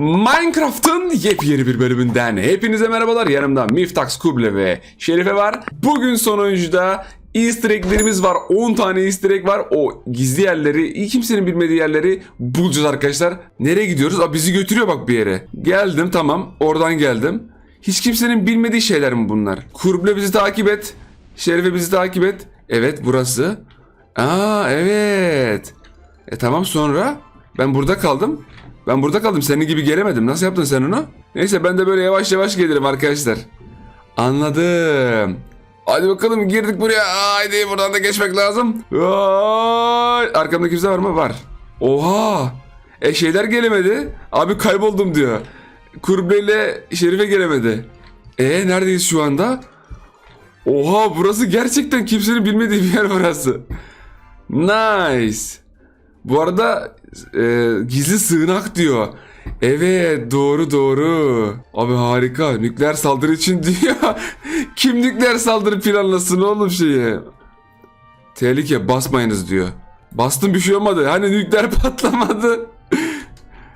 Minecraft'ın yepyeni bir bölümünden hepinize merhabalar. Yanımda Miftax Kuble ve Şerife var. Bugün son oyuncuda Easter egg'lerimiz var. 10 tane Easter egg var. O gizli yerleri, kimsenin bilmediği yerleri bulacağız arkadaşlar. Nereye gidiyoruz? Aa, bizi götürüyor bak bir yere. Geldim tamam. Oradan geldim. Hiç kimsenin bilmediği şeyler mi bunlar? Kuble bizi takip et. Şerife bizi takip et. Evet burası. Aa evet. E tamam sonra ben burada kaldım. Ben burada kaldım. Senin gibi gelemedim. Nasıl yaptın sen onu? Neyse ben de böyle yavaş yavaş gelirim arkadaşlar. Anladım. Hadi bakalım girdik buraya. Haydi buradan da geçmek lazım. Ay, arkamda kimse var mı? Var. Oha. E şeyler gelemedi. Abi kayboldum diyor. Kurbe ile Şerife gelemedi. E neredeyiz şu anda? Oha burası gerçekten kimsenin bilmediği bir yer burası. Nice. Bu arada e, gizli sığınak diyor. Evet doğru doğru. Abi harika. Nükleer saldırı için diyor. Kim nükleer saldırı planlasın oğlum şeyi? Tehlike basmayınız diyor. Bastım bir şey olmadı. Hani nükleer patlamadı.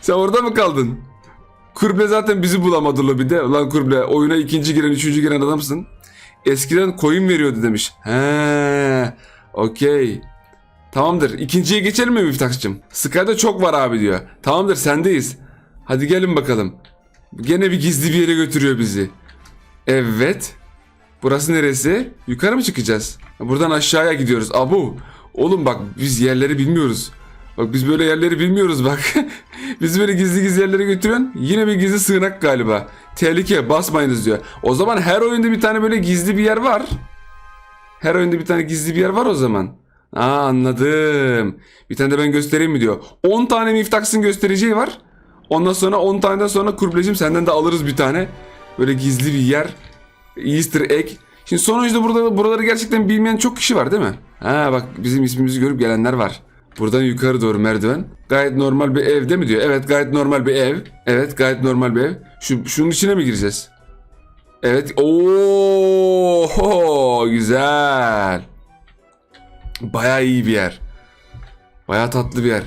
Sen orada mı kaldın? Kurble zaten bizi bulamadı lobide. Ulan Kurble oyuna ikinci giren, üçüncü giren adamsın. Eskiden coin veriyordu demiş. He, okey. Tamamdır. İkinciye geçelim mi Miftaks'cığım? Sky'da çok var abi diyor. Tamamdır sendeyiz. Hadi gelin bakalım. Gene bir gizli bir yere götürüyor bizi. Evet. Burası neresi? Yukarı mı çıkacağız? Buradan aşağıya gidiyoruz. Abu. Oğlum bak biz yerleri bilmiyoruz. Bak biz böyle yerleri bilmiyoruz bak. biz böyle gizli gizli yerlere götürüyorsun. Yine bir gizli sığınak galiba. Tehlike basmayınız diyor. O zaman her oyunda bir tane böyle gizli bir yer var. Her oyunda bir tane gizli bir yer var o zaman. Aa anladım. Bir tane de ben göstereyim mi diyor. 10 tane Miftax'ın göstereceği var. Ondan sonra 10 taneden sonra Kurblecim senden de alırız bir tane. Böyle gizli bir yer. Easter egg. Şimdi son oyunda burada buraları gerçekten bilmeyen çok kişi var değil mi? Ha bak bizim ismimizi görüp gelenler var. Buradan yukarı doğru merdiven. Gayet normal bir ev değil mi diyor? Evet gayet normal bir ev. Evet gayet normal bir ev. Şu, şunun içine mi gireceğiz? Evet. Oo güzel. Baya iyi bir yer. Baya tatlı bir yer.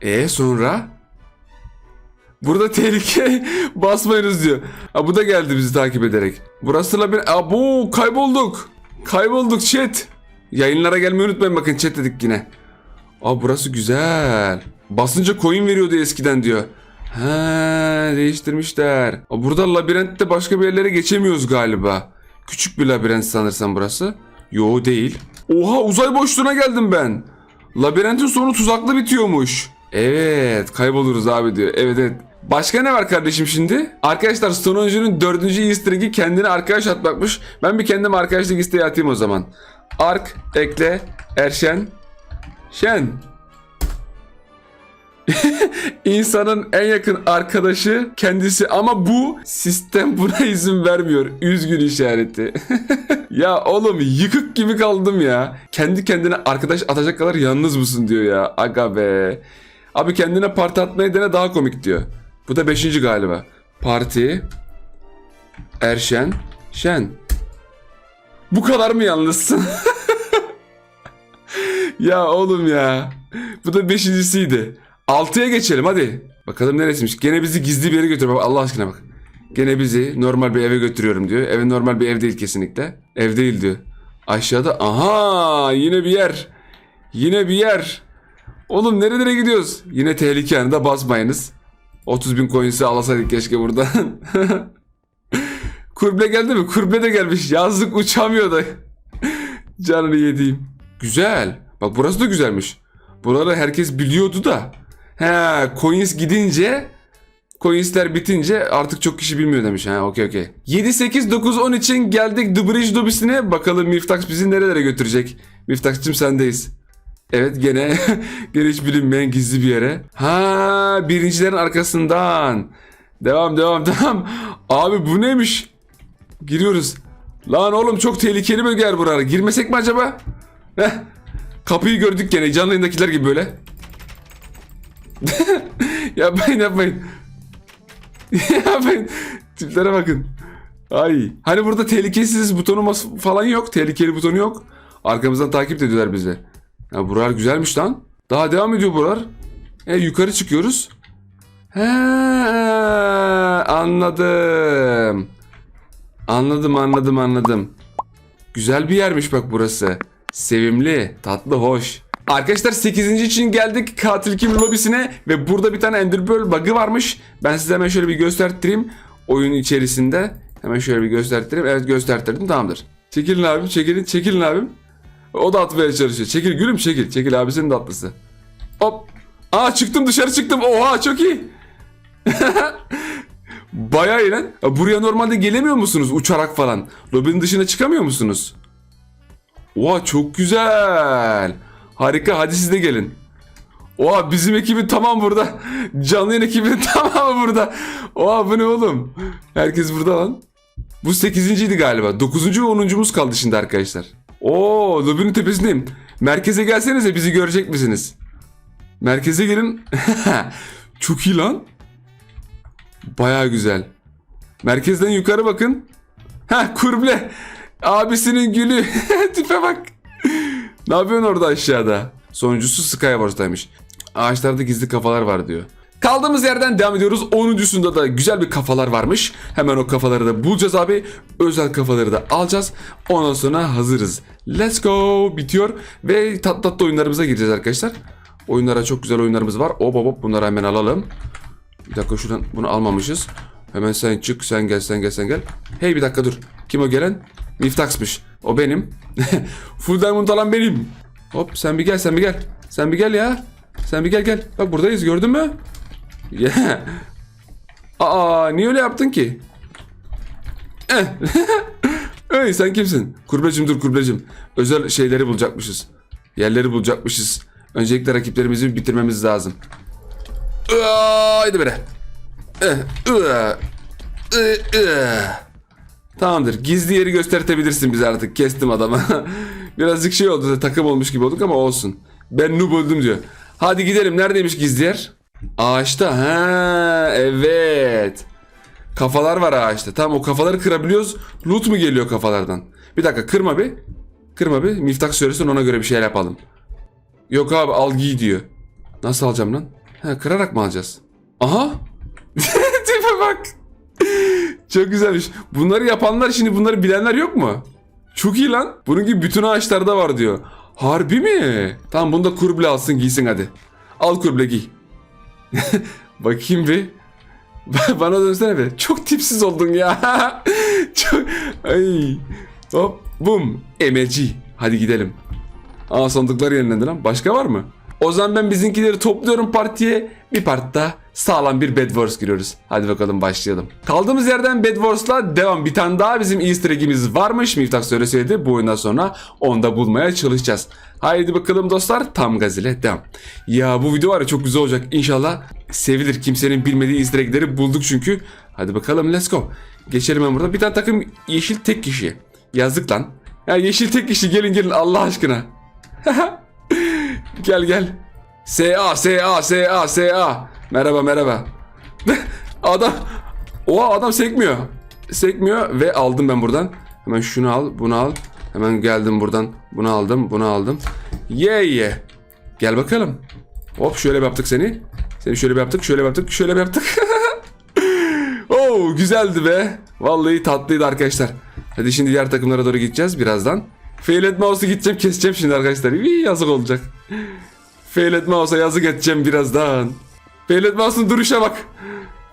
E sonra? Burada tehlike basmayınız diyor. Ha, bu da geldi bizi takip ederek. Burası labirent. Abo kaybolduk. Kaybolduk chat. Yayınlara gelmeyi unutmayın bakın chat dedik yine. Aa burası güzel. Basınca coin veriyordu eskiden diyor. Ha değiştirmişler. Aa, burada labirentte başka bir yerlere geçemiyoruz galiba. Küçük bir labirent sanırsam burası. Yo değil. Oha uzay boşluğuna geldim ben. Labirentin sonu tuzaklı bitiyormuş. Evet kayboluruz abi diyor. Evet evet. Başka ne var kardeşim şimdi? Arkadaşlar Stonehenge'nin dördüncü easter egg'i kendine arkadaş atmakmış. Ben bir kendime arkadaşlık isteği atayım o zaman. Ark ekle Erşen Şen. İnsanın en yakın arkadaşı kendisi ama bu sistem buna izin vermiyor. Üzgün işareti. ya oğlum yıkık gibi kaldım ya. Kendi kendine arkadaş atacak kadar yalnız mısın diyor ya. Aga be. Abi kendine parti atmayı dene daha komik diyor. Bu da beşinci galiba. Parti. Erşen. Şen. Bu kadar mı yalnızsın? ya oğlum ya. Bu da beşincisiydi. Altıya geçelim hadi. Bakalım neresiymiş. Gene bizi gizli bir yere götür. Allah aşkına bak. Gene bizi normal bir eve götürüyorum diyor. Ev normal bir ev değil kesinlikle. Ev değil diyor. Aşağıda aha yine bir yer. Yine bir yer. Oğlum nerelere gidiyoruz? Yine tehlike yanında basmayınız. 30 bin coins'i alasaydık keşke buradan. Kurble geldi mi? Kurble de gelmiş. Yazlık uçamıyor da. Canını yediğim. Güzel. Bak burası da güzelmiş. Buraları herkes biliyordu da. He, coins gidince Coinsler bitince artık çok kişi bilmiyor demiş. Ha okey okey. 7 8 9 10 için geldik The Bridge Lobby'sine. Bakalım Miftax bizi nerelere götürecek? Miftax'cığım sendeyiz. Evet gene gene hiç bilinmeyen gizli bir yere. Ha birincilerin arkasından. Devam devam devam. Abi bu neymiş? Giriyoruz. Lan oğlum çok tehlikeli bölge yer buralar. Girmesek mi acaba? Heh. Kapıyı gördük gene canlı gibi böyle. yapmayın yapmayın. Tiplere bakın. Ay. Hani burada tehlikesiz butonu falan yok. Tehlikeli butonu yok. Arkamızdan takip ediyorlar bizi. Ya buralar güzelmiş lan. Daha devam ediyor buralar. E yukarı çıkıyoruz. He, Anladım. Anladım anladım anladım. Güzel bir yermiş bak burası. Sevimli, tatlı, hoş. Arkadaşlar 8. için geldik katil kim lobisine ve burada bir tane Ender Pearl bug'ı varmış. Ben size hemen şöyle bir gösterttireyim. Oyun içerisinde. Hemen şöyle bir gösterttireyim. Evet gösterttirdim tamamdır. Çekilin abim çekilin çekilin abim. O da atmaya çalışıyor. Çekil gülüm çekil. Çekil abisinin de atlısı. Hop. Aa çıktım dışarı çıktım. Oha çok iyi. Bayağı iyi lan. Ya Buraya normalde gelemiyor musunuz uçarak falan? Lobinin dışına çıkamıyor musunuz? Oha çok güzel. Harika hadi siz de gelin. Oha bizim ekibin tamam burada. Canlı yayın ekibinin tamamı burada. Oha bu ne oğlum? Herkes burada lan. Bu 8.ydi galiba. 9. ve 10.muz kaldı şimdi arkadaşlar. Oo lobinin tepesindeyim. Merkeze gelsenize bizi görecek misiniz? Merkeze gelin. Çok iyi lan. Baya güzel. Merkezden yukarı bakın. Ha kurble. Abisinin gülü. Tipe bak. Ne yapıyorsun orada aşağıda? Sonuncusu Skywars'taymış. Ağaçlarda gizli kafalar var diyor. Kaldığımız yerden devam ediyoruz. 10.sunda da güzel bir kafalar varmış. Hemen o kafaları da bulacağız abi. Özel kafaları da alacağız. Ondan sonra hazırız. Let's go bitiyor. Ve tat tatlı oyunlarımıza gireceğiz arkadaşlar. Oyunlara çok güzel oyunlarımız var. Hop hop hop bunları hemen alalım. Bir dakika şuradan bunu almamışız. Hemen sen çık sen gel sen gel sen gel. Hey bir dakika dur. Kim o gelen? Miftax'mış. O benim. Full diamond alan benim. Hop sen bir gel sen bir gel. Sen bir gel ya. Sen bir gel gel. Bak buradayız gördün mü? Yeah. Aa niye öyle yaptın ki? Eh. Ey sen kimsin? Kurbecim dur kurbecim. Özel şeyleri bulacakmışız. Yerleri bulacakmışız. Öncelikle rakiplerimizi bitirmemiz lazım. Haydi bre. Tamamdır. Gizli yeri göstertebilirsin bize artık. Kestim adamı. Birazcık şey oldu. Takım olmuş gibi olduk ama olsun. Ben noob öldüm diyor. Hadi gidelim. Neredeymiş gizli yer? Ağaçta. Ha, evet. Kafalar var ağaçta. Tamam o kafaları kırabiliyoruz. Loot mu geliyor kafalardan? Bir dakika kırma bir. Kırma bir. Miftak söylesin ona göre bir şeyler yapalım. Yok abi al giy diyor. Nasıl alacağım lan? Ha, kırarak mı alacağız? Aha. Tipe bak. Çok güzelmiş. Bunları yapanlar şimdi bunları bilenler yok mu? Çok iyi lan. Bunun gibi bütün ağaçlarda var diyor. Harbi mi? Tamam bunu da kurble alsın giysin hadi. Al kurble giy. Bakayım bir. Bana dönsene be. Çok tipsiz oldun ya. Çok... Ay. Hop. Bum. Emelci. Hadi gidelim. Aa sandıklar yenilendi lan. Başka var mı? O zaman ben bizimkileri topluyorum partiye. Bir partta sağlam bir Bed Wars giriyoruz. Hadi bakalım başlayalım. Kaldığımız yerden Bed Wars'la devam. Bir tane daha bizim easter egg'imiz varmış. Miftah söyle söyledi. Bu oyundan sonra onu da bulmaya çalışacağız. Haydi bakalım dostlar. Tam gaz ile devam. Ya bu video var ya çok güzel olacak. İnşallah sevilir. Kimsenin bilmediği easter egg'leri bulduk çünkü. Hadi bakalım let's go. Geçelim ben burada. Bir tane takım yeşil tek kişi. Yazık lan. Ya yeşil tek kişi gelin gelin Allah aşkına. Gel gel. SA SA SA SA. Merhaba merhaba. adam Oha adam sekmiyor. Sekmiyor ve aldım ben buradan. Hemen şunu al, bunu al. Hemen geldim buradan. Bunu aldım, bunu aldım. Ye ye. Gel bakalım. Hop şöyle bir yaptık seni. Seni şöyle bir yaptık, şöyle bir yaptık, şöyle bir yaptık. Oo güzeldi be. Vallahi tatlıydı arkadaşlar. Hadi şimdi diğer takımlara doğru gideceğiz birazdan. Fail et mouse'u gideceğim keseceğim şimdi arkadaşlar. İyi yazık olacak. Fail et mouse'a yazık edeceğim birazdan. Fail et mouse'un duruşa bak.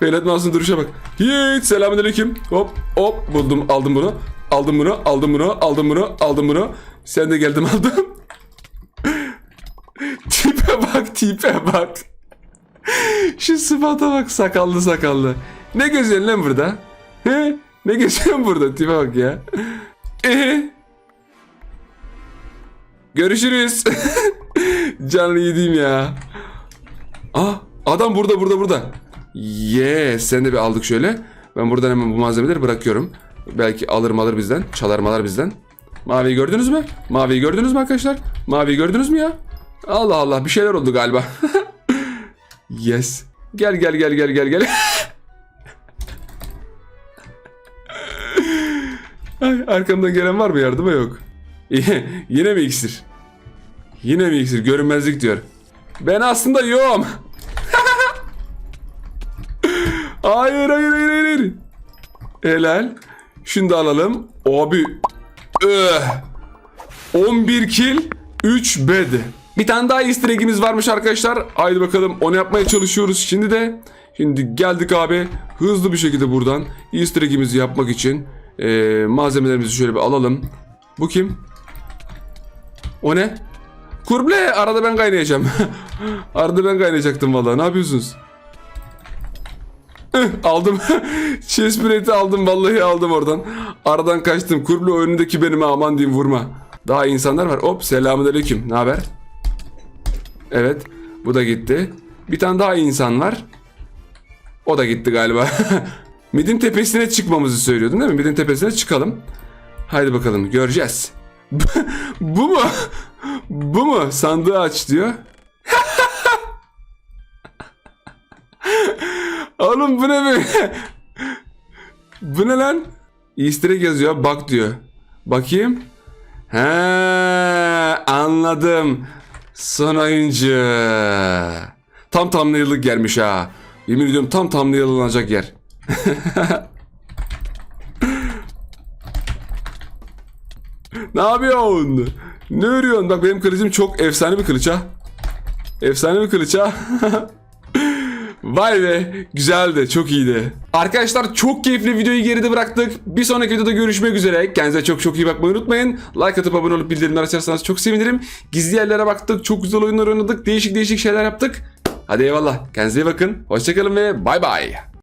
Fail et mouse'un duruşa bak. Hiç selamünaleyküm. Hop hop buldum aldım bunu. Aldım bunu aldım bunu aldım bunu aldım bunu. Sen de geldim aldım. tipe bak tipe bak. Şu sıfata bak sakallı sakallı. Ne geziyorsun lan burada? He? Ne geziyorsun burada? Tipe bak ya. Ehe. Görüşürüz. Canlı yediğim ya. Ah adam burada burada burada. Yes sen de bir aldık şöyle. Ben buradan hemen bu malzemeleri bırakıyorum. Belki alır alır bizden. Çalar malar bizden. Maviyi gördünüz mü? Maviyi gördünüz mü arkadaşlar? Maviyi gördünüz mü ya? Allah Allah bir şeyler oldu galiba. yes. Gel gel gel gel gel gel. Ay, arkamdan gelen var mı yardıma yok. Yine mi iksir? Yine mi iksir? Görünmezlik diyor. Ben aslında yoğum. Hayır hayır hayır hayır. Helal. Şunu da alalım. Abi. Öh. 11 kill 3 bed. Bir tane daha easter egg'imiz varmış arkadaşlar. Haydi bakalım onu yapmaya çalışıyoruz şimdi de. Şimdi geldik abi hızlı bir şekilde buradan easter egg'imizi yapmak için eee, malzemelerimizi şöyle bir alalım. Bu kim? O ne? Kurble arada ben kaynayacağım. arada ben kaynayacaktım vallahi. Ne yapıyorsunuz? Aldım. Plate'i aldım vallahi aldım oradan. Aradan kaçtım. Kurble önündeki benim aman diyeyim vurma. Daha insanlar var. Hop selamünaleyküm. Ne haber? Evet. Bu da gitti. Bir tane daha insan var. O da gitti galiba. Midin tepesine çıkmamızı söylüyordun değil mi? Midin tepesine çıkalım. Haydi bakalım göreceğiz. Bu mu? Bu mu? Sandığı aç diyor. Oğlum bu ne böyle? bu ne lan? Easter egg yazıyor. Bak diyor. Bakayım. He, anladım. Son oyuncu. Tam thumbnail'lık gelmiş ha. Yemin ediyorum tam thumbnail'lanacak yer. ne yapıyorsun? Ne örüyorsun? Bak benim kılıcım çok efsane bir kılıç ha. Efsane bir kılıç ha. Vay be güzeldi çok iyiydi. Arkadaşlar çok keyifli videoyu geride bıraktık. Bir sonraki videoda görüşmek üzere. Kendinize çok çok iyi bakmayı unutmayın. Like atıp abone olup bildirimler açarsanız çok sevinirim. Gizli yerlere baktık. Çok güzel oyunlar oynadık. Değişik değişik şeyler yaptık. Hadi eyvallah. Kendinize iyi bakın. Hoşçakalın ve bay bay.